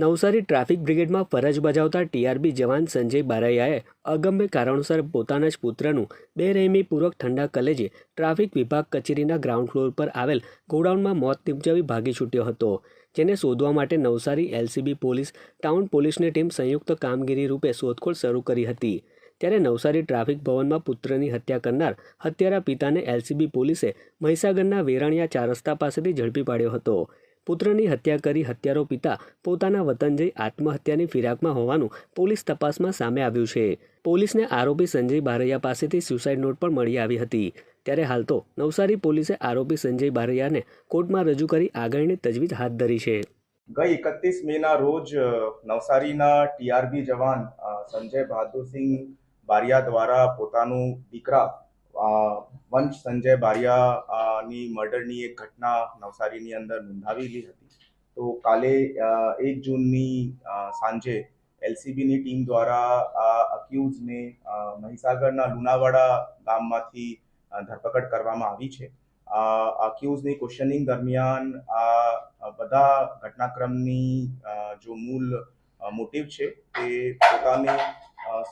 Navsari traffic બ્રિગેડમાં ફરજ બજાવતા TRB જવાન સંજય બારૈયાએ અગમ્ય કારણોસર પોતાના જ પુત્રનું બેરહેમીપૂર્વક ઠંડા કલેજે ટ્રાફિક વિભાગ કચેરીના ગ્રાઉન્ડ ફ્લોર પર આવેલ ગોડાઉનમાં મોત નિપજાવી ભાગી છૂટ્યો હતો. જેને શોધવા માટે નવસારી એલસીબી પોલીસ, ટાઉન પોલીસની ટીમ સંયુક્ત કામગીરી રૂપે શોધખોળ શરૂ કરી હતી. ત્યારે નવસારી ટ્રાફિક ભવનમાં પુત્રની હત્યા કરનાર હત્યારા પિતાને એલસીબી પોલીસે મહીસાગરના વેરાણિયા ચાર રસ્તા પાસેથી ઝડપી પાડ્યો હતો. પુત્રની હત્યા કરી હત્યારો પિતા પોતાના વતન જઈ આત્મહત્યાની ફિરાકમાં હોવાનું પોલીસ તપાસમાં સામે આવ્યું છે. પોલીસને આરોપી સંજય બારૈયા પાસેથી સુસાઇડ નોટ પણ મળી આવી હતી. ત્યારે હાલ તો નવસારી પોલીસે આરોપી સંજય બારૈયાને કોર્ટમાં રજૂ કરી આગળની તજવીજ હાથ ધરી છે. ગઈ એકત્રીસ મેના રોજ નવસારીના ટીઆરબી જવાન સંજય બહાદુરસિંહ બારિયા દ્વારા પોતાનું દીકરા વંશ સંજય બારિયા ની મર્ડરની એક ઘટના નવસારીની અંદર નોંધાવેલી હતી. તો કાલે એક જૂનની સાંજે એલસીબીની ટીમ દ્વારા આ અક્યુઝને મહીસાગરના લુણાવાડા ગામમાંથી ધરપકડ કરવામાં આવી છે. અક્યુઝની ક્વેશ્ચનિંગ દરમિયાન આ બધા ઘટનાક્રમની જો મૂળ મોટિવ છે તે પોતાને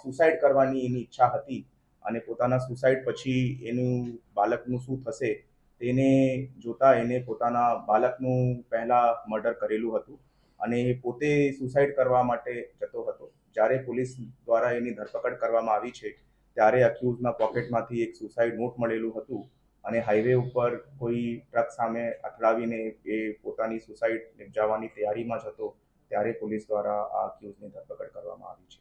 સુસાઇડ કરવાની એની ઈચ્છા હતી અને પોતાના સુસાઇડ પછી એનું બાળકનું શું થશે તેને જોતા એને પોતાના બાળકનું પહેલા મર્ડર કરેલું હતું અને પોતે સુસાઇડ કરવા માટે જતો હતો. જ્યારે પોલીસ દ્વારા એની ધરપકડ કરવામાં આવી છે, ત્યારે અક્યુઝના પોકેટમાંથી એક સુસાઇડ નોટ મળેલું હતું અને હાઈવે ઉપર કોઈ ટ્રક સામે અથડાવીને એ પોતાની સુસાઇડ નિપજાવવાની તૈયારીમાં જ હતો, ત્યારે પોલીસ દ્વારા આ અક્યુઝની ધરપકડ કરવામાં આવી છે.